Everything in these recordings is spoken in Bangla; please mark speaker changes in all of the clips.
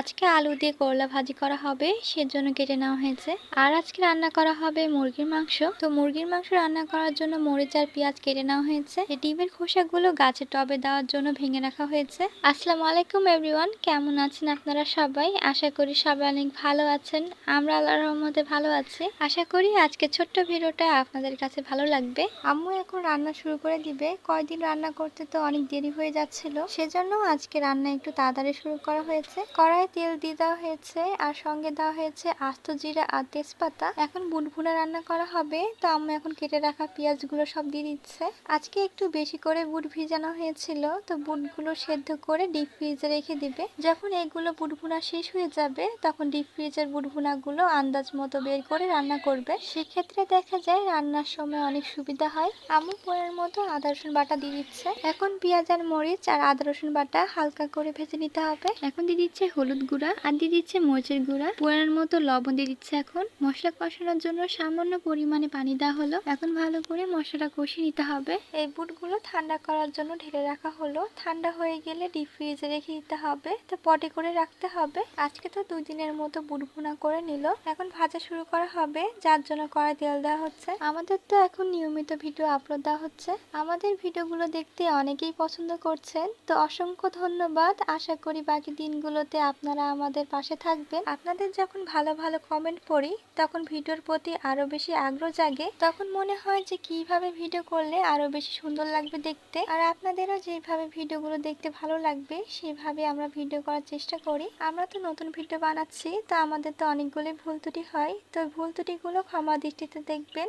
Speaker 1: আজকে আলু দিয়ে করলা ভাজি করা হবে, সেজন্য কেটে নেওয়া হয়েছে। আর আজকে রান্না করা হবে মুরগির মাংস। তো মুরগির মাংস রান্না করার জন্য মরিচ আর পেঁয়াজ কেটে নেওয়া হয়েছে। ডিমের খোসাগুলো গাছের টবে দেওয়ার জন্য ভেঙে রাখা হয়েছে। আসসালামু আলাইকুম, এভরিওয়ান। কেমন আছেন আপনারা সবাই? আশা করি সবাই অনেক ভালো আছেন। আমরা আল্লাহর রহমতে ভালো আছি। আশা করি আজকে ছোট্ট ভিডিওটা আপনাদের কাছে ভালো লাগবে। আম্মু এখন রান্না শুরু করে দিবে। কয়দিন রান্না করতে তো অনেক দেরি হয়ে যাচ্ছিল। সেজন্য আজকে রান্না একটু তাড়াতাড়ি শুরু করা হয়েছে। কড়াইয়ে তেল দিয়ে দেওয়া হয়েছে আর সঙ্গে দেওয়া হয়েছে আস্ত জিরা আর তেজপাতা। এখন বুটভুনা রান্না করা হবে। তো আম্মু এখন কেটে রাখা পেঁয়াজগুলো সব দিয়ে দিচ্ছে। আজকে একটু বেশি করে বুট ভিজানো হয়েছিল। তো বুটগুলো সেদ্ধ করে ডিপ ফ্রিজে রেখে দিবে। যখন এগুলো বুটভুনা শেষ হয়ে যাবে, তখন ডিপ ফ্রিজের বুটভুনাগুলো আন্দাজ মতো বের করে রান্না করবে। সেক্ষেত্রে দেখা যায় রান্নার সময় অনেক সুবিধা হয়। আম্মু পরের মতো আদা, রসুন বাটা দিয়ে দিচ্ছে। এখন পেঁয়াজ আর মরিচ আর আদা, রসুন বাটা হালকা করে ভেজে নিতে হবে। এখন দিয়ে দিচ্ছে হলুদ গুঁড়া, আর দিয়ে দিচ্ছে মরিচের গুঁড়া। পরের মতো লবণ দিয়ে দিচ্ছে এখন। মশলা কষানোর জন্য সামান্য পরিমাণে পানি দেওয়া হলো। এখন ভালো করে মশলাটা কষিয়ে নিতে হবে। এই বুটগুলো ঠান্ডা করার জন্য ঢেলে রাখা হলো। ঠান্ডা হয়ে গেলে ডিপ ফ্রিজে রেখে দিতে হবে। তো পটে করে রাখতে হবে। আজকে তো দুই দিনের মতো বুট ভুনা করে নিল। এখন ভাজা শুরু করা হবে। যার জন্য কড়াই তেল দেওয়া হচ্ছে। আমাদের তো এখন নিয়মিত ভিডিও আপলোড দেওয়া হচ্ছে। আমাদের ভিডিওগুলো দেখতে অনেকেই পছন্দ করছেন। তো অসংখ্য ধন্যবাদ। আশা করি বাকি দিনগুলোতে আপনারা আমাদের পাশে থাকবেন। আপনাদের যখন ভালো ভালো কমেন্ট পড়ি, তখন ভিডিওর প্রতি আরও বেশি আগ্রহ জাগে। তখন মনে হয় যে কীভাবে ভিডিও করলে আরও বেশি সুন্দর লাগবে দেখতে। আর আপনাদেরও যেভাবে ভিডিওগুলো দেখতে ভালো লাগবে, সেভাবে আমরা ভিডিও করার চেষ্টা করি। আমরা তো নতুন ভিডিও বানাচ্ছি, তো আমাদের তো অনেকগুলোই ভুল ত্রুটি হয়। তো ভুল ত্রুটিগুলো ক্ষমা দৃষ্টিতে দেখবেন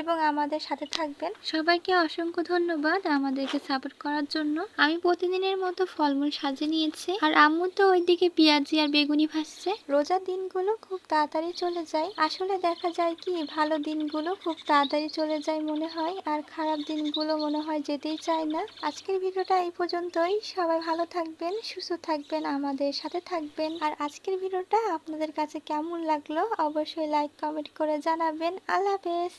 Speaker 1: এবং আমাদের সাথে থাকবেন। সবাইকে অসংখ্য ধন্যবাদ আমাদেরকে সাপোর্ট করার জন্য। আমি প্রতিদিনের মতো ফলমূল সাজিয়ে নিয়েছি। আর আম্মু তো ওইদিকে পেঁয়াজি আর বেগুনি ভাসছে রোজার দিনগুলো খুব তাড়াতাড়ি চলে যায়। আসলে দেখা যায় কি, ভালো দিনগুলো খুব তাড়াতাড়ি চলে যায় মনে হয়, আর খারাপ দিনগুলো মনে হয় যেতেই চায় না। আজকের ভিডিওটা এই পর্যন্তই। সবাই ভালো থাকবেন, সুস্থ থাকবেন, আমাদের সাথে থাকবেন। আর আজকের ভিডিওটা আপনাদের কাছে কেমন লাগল, অবশ্যই লাইক কমেন্ট করে জানাবেন। আল্লাহ হাফেজ।